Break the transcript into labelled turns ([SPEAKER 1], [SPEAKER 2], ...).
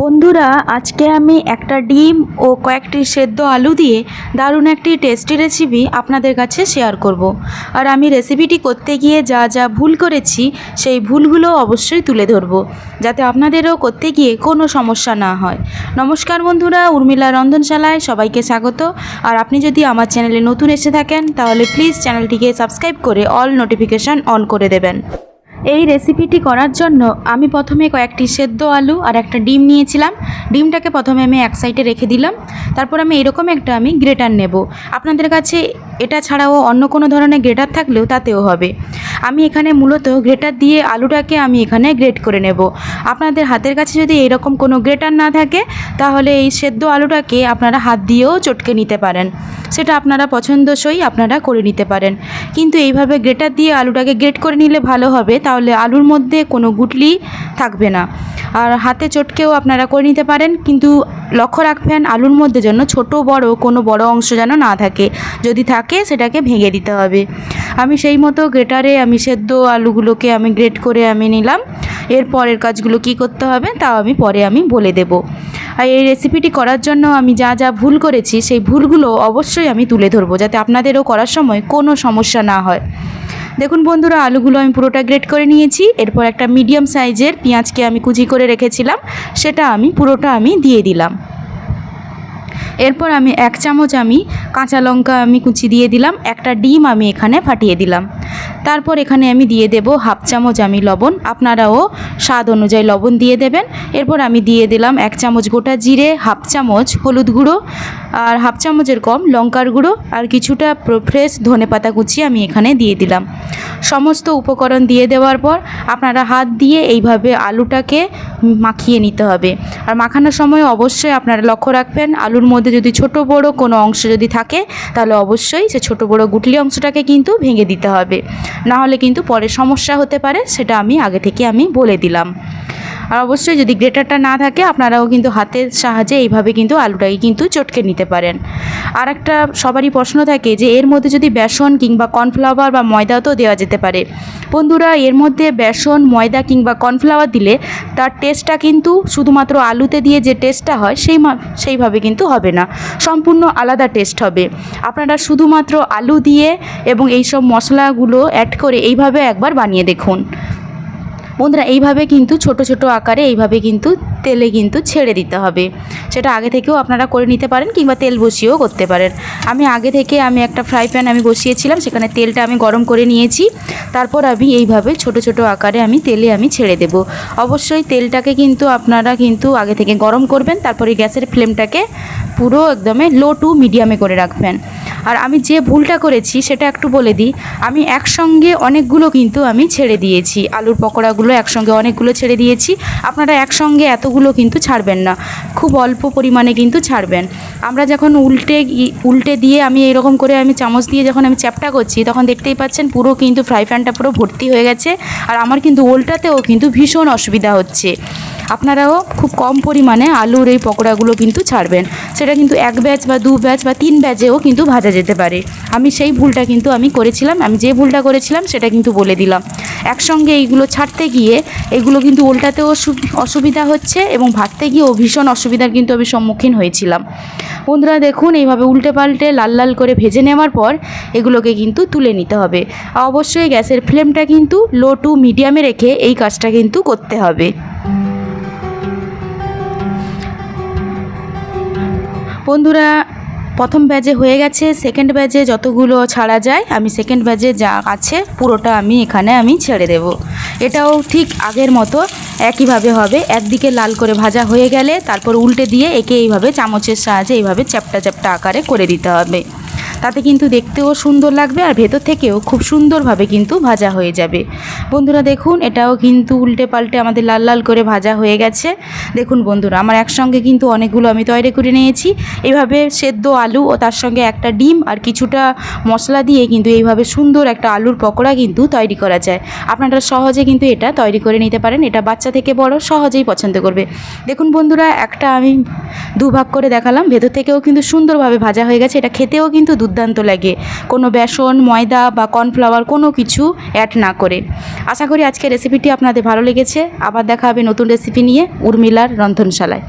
[SPEAKER 1] বন্ধুরা, আজকে আমি একটা ডিম ও কয়েকটি সেদ্ধ আলু দিয়ে দারুণ একটি টেস্টি রেসিপি আপনাদের কাছে শেয়ার করব। আর আমি রেসিপিটি করতে গিয়ে যা যা ভুল করেছি, সেই ভুলগুলো অবশ্যই তুলে ধরব, যাতে আপনাদেরও করতে গিয়ে কোনো সমস্যা না হয়। নমস্কার বন্ধুরা, উর্মিলা রন্ধনশালায় সবাইকে স্বাগত। আর আপনি যদি আমার চ্যানেলে নতুন এসে থাকেন, তাহলে প্লিজ চ্যানেলটিকে সাবস্ক্রাইব করে অল নোটিফিকেশান অন করে দেবেন। এই রেসিপিটি করার জন্য আমি প্রথমে কয়েকটি সেদ্ধ আলু আর একটা ডিম নিয়েছিলাম। ডিমটাকে প্রথমে আমি এক সাইডে রেখে দিলাম। তারপর আমি এরকম একটা আমি গ্রেটার নেব। আপনাদের কাছে এটা ছাড়াও অন্য কোনো ধরনের গ্রেটার থাকলেও তাতেও হবে। আমি এখানে মূলত গ্রেটার দিয়ে আলুটাকে আমি এখানে গ্রেট করে নেব। আপনাদের হাতের কাছে যদি এরকম কোনো গ্রেটার না থাকে, তাহলে এই সেদ্ধ আলুটাকে আপনারা হাত দিয়েও চটকে নিতে পারেন। সেটা আপনারা পছন্দসই আপনারা করে নিতে পারেন। কিন্তু এইভাবে গ্রেটার দিয়ে আলুটাকে গ্রেট করে নিলে ভালো হবে তাহলে আলুর মধ্যে কোনো গুটলি থাকবে না। আর হাতে চটকেও আপনারা করে নিতে পারেন, কিন্তু লক্ষ্য রাখবেন আলুর মধ্যে যেন ছোট বড় কোনো বড় অংশ যেন না থাকে। যদি থাকে, সেটাকে ভেঙে দিতে হবে। আমি সেই মতো গ্রেটারে আমি সেদ্ধ আলুগুলোকে আমি গ্রেট করে আমি নিলাম। এর পরের কাজগুলো কি করতে হবে, তাও আমি পরে আমি বলে দেব। আর এই রেসিপিটি করার জন্য আমি যা যা ভুল করেছি, সেই ভুলগুলো অবশ্যই আমি তুলে ধরবো, যাতে আপনাদেরও করার সময় কোনো সমস্যা না হয়। দেখুন বন্ধুরা, আলুগুলো আমি পুরোটা গ্রেট করে নিয়েছি। এরপর একটা মিডিয়াম সাইজের পেঁয়াজকে আমি কুচি করে রেখেছিলাম। সেটা আমি, পুরোটা আমি দিয়ে দিলাম। এরপর আমি এক চামচ আমি কাঁচা লঙ্কা আমি কুচি দিয়ে দিলাম, একটা ডিম আমি এখানে ফাটিয়ে দিলাম। তারপর এখানে আমি দিয়ে দেব হাফ চামচ আমি লবণ, আপনারাও স্বাদ অনুযায়ী লবণ দিয়ে দেবেন। এরপর আমি দিয়ে দিলাম এক চামচ গোটা জিরে, হাফ চামচ হলুদ গুঁড়ো আর হাফ চামচের কম লঙ্কার গুঁড়ো আর কিছুটা ফ্রেশ ধনে পাতা কুচি আমি এখানে দিয়ে দিলাম। সমস্ত উপকরণ দিয়ে দেওয়ার পর আপনারা হাত দিয়ে এইভাবে আলুটাকে মাখিয়ে নিতে হবে। আর মাখানোর সময় অবশ্যই আপনারা লক্ষ্য রাখবেন আলুর মধ্যে যদি ছোট বড় কোনো অংশ যদি থাকে, তাহলে অবশ্যই সে ছোট বড় গুটলি অংশটাকে কিন্তু ভেঙে দিতে হবে। না হলে কিন্তু পরে সমস্যা হতে পারে, সেটা আমি আগে থেকে আমি বলে দিলাম। আর অবশ্যই যদি গ্রেটারটা না থাকে, আপনারাও কিন্তু হাতের সাহায্যে এইভাবে কিন্তু আলুটাকে কিন্তু চটকে নিতে পারেন। আর একটা সবারই প্রশ্ন থাকে যে, এর মধ্যে যদি বেসন কিংবা কর্নফ্লাওয়ার বা ময়দাও তো দেওয়া যেতে পারে। বন্ধুরা, এর মধ্যে বেসন, ময়দা কিংবা কর্নফ্লাওয়ার দিলে তার টেস্টটা কিন্তু শুধুমাত্র আলুতে দিয়ে যে টেস্টটা হয়, সেই সেইভাবে কিন্তু হবে না। সম্পূর্ণ আলাদা টেস্ট হবে। আপনারা শুধুমাত্র আলু দিয়ে এবং এই সব মশলাগুলো অ্যাড করে এইভাবে একবার বানিয়ে দেখুন। বন্ধুরা এইভাবে কিন্তু ছোট ছোট আকারে এইভাবে কিন্তু তেলে কিন্তু ছেড়ে দিতে হবে। সেটা আগে থেকেও আপনারা করে নিতে পারেন কিংবা তেল বসিয়েও করতে পারেন। আমি আগে থেকে আমি একটা ফ্রাই প্যান আমি বসিয়েছিলাম, সেখানে তেলটা আমি গরম করে নিয়েছি। তারপর আমি এইভাবে ছোট ছোট আকারে আমি তেলে আমি ছেড়ে দেব। অবশ্যই তেলটাকে কিন্তু আপনারা কিন্তু আগে থেকে গরম করবেন, তারপরে গ্যাসের ফ্লেমটাকে পুরো একদমে লো টু মিডিয়ামে করে রাখবেন। আর আমি যে ভুলটা করেছি সেটা একটু বলে দিই। আমি একসঙ্গে অনেকগুলো কিন্তু আমি ছেড়ে দিয়েছি। আলুর পকোড়াগুলো একসঙ্গে অনেকগুলো ছেড়ে দিয়েছি। আপনারা একসঙ্গে এতগুলো কিন্তু ছাড়বেন না। খুব অল্প পরিমাণে কিন্তু ছাড়বেন। আমরা যখন উল্টে উল্টে দিয়ে আমি এরকম করে আমি চামচ দিয়ে যখন আমি চ্যাপটা করছি, তখন দেখতেই পাচ্ছেন পুরো কিন্তু ফ্রাই প্যানটা পুরো ভর্তি হয়ে গেছে। আর আমার কিন্তু ওল্টাতেও কিন্তু ভীষণ অসুবিধা হচ্ছে। আপনারাও খুব কম পরিমাণে আলুর এই পকোড়াগুলো কিন্তু ছাড়বেন। সেটা কিন্তু এক ব্যাচ বা দু ব্যাচ বা তিন ব্যাচেও কিন্তু ভাজা যেতে পারে। আমি সেই ভুলটা কিন্তু আমি করেছিলাম। আমি যে ভুলটা করেছিলাম সেটা কিন্তু বলে দিলাম। একসঙ্গে এইগুলো ছাড়তে গিয়ে এগুলো কিন্তু উল্টাতেও অসুবিধা হচ্ছে এবং ভাজতে গিয়েও ভীষণ অসুবিধার কিন্তু আমি সম্মুখীন হয়েছিলাম। বন্ধুরা দেখুন, এইভাবে উল্টে পাল্টে লাল লাল করে ভেজে নেওয়ার পর এগুলোকে কিন্তু তুলে নিতে হবে। অবশ্যই গ্যাসের ফ্লেমটা কিন্তু লো টু মিডিয়ামে রেখে এই কাজটা কিন্তু করতে হবে। বন্ধুরা প্রথম ব্যাজে হয়ে গেছে সেকেন্ড ব্যাজে যতগুলো ছাড়া যায়, আমি সেকেন্ড ব্যাজে যা আছে, পুরোটা আমি এখানে আমি ছেড়ে দেব। এটাও ঠিক আগের মতো একইভাবে হবে। একদিকে লাল করে ভাজা হয়ে গেলে, তারপর উল্টে দিয়ে একে এইভাবে চামচের সাহায্যে এইভাবে চ্যাপটা চ্যাপটা আকারে করে দিতে হবে। তাতে কিন্তু দেখতেও সুন্দর লাগবে আর ভেতর থেকেও খুব সুন্দরভাবে কিন্তু ভাজা হয়ে যাবে। বন্ধুরা দেখুন, এটাও কিন্তু উল্টে পাল্টে আমাদের লাল লাল করে ভাজা হয়ে গেছে। দেখুন বন্ধুরা, আমার একসঙ্গে কিন্তু অনেকগুলো আমি তৈরি করে নিয়েছি। এইভাবে সেদ্ধ আলু ও তার সঙ্গে একটা ডিম আর কিছুটা মশলা দিয়ে কিন্তু এইভাবে সুন্দর একটা আলুর পকোড়া কিন্তু তৈরি করা যায়। আপনারা সহজে কিন্তু এটা তৈরি করে নিতে পারেন। এটা বাচ্চা থেকে বড়, সহজেই পছন্দ করবে। দেখুন বন্ধুরা, একটা আমি দুভাগ করে দেখালাম। ভেতর থেকেও কিন্তু সুন্দরভাবে ভাজা হয়ে গেছে। এটা খেতেও কিন্তু দুর্দান্ত লাগে। কোনো বেসন, ময়দা বা কর্নফ্লাওয়ার কোনো কিছু অ্যাড না করে। আশা করি আজকের রেসিপিটি আপনাদের ভালো লেগেছে। আবার দেখা হবে নতুন রেসিপি নিয়ে উর্মিলার রন্ধনশালায়।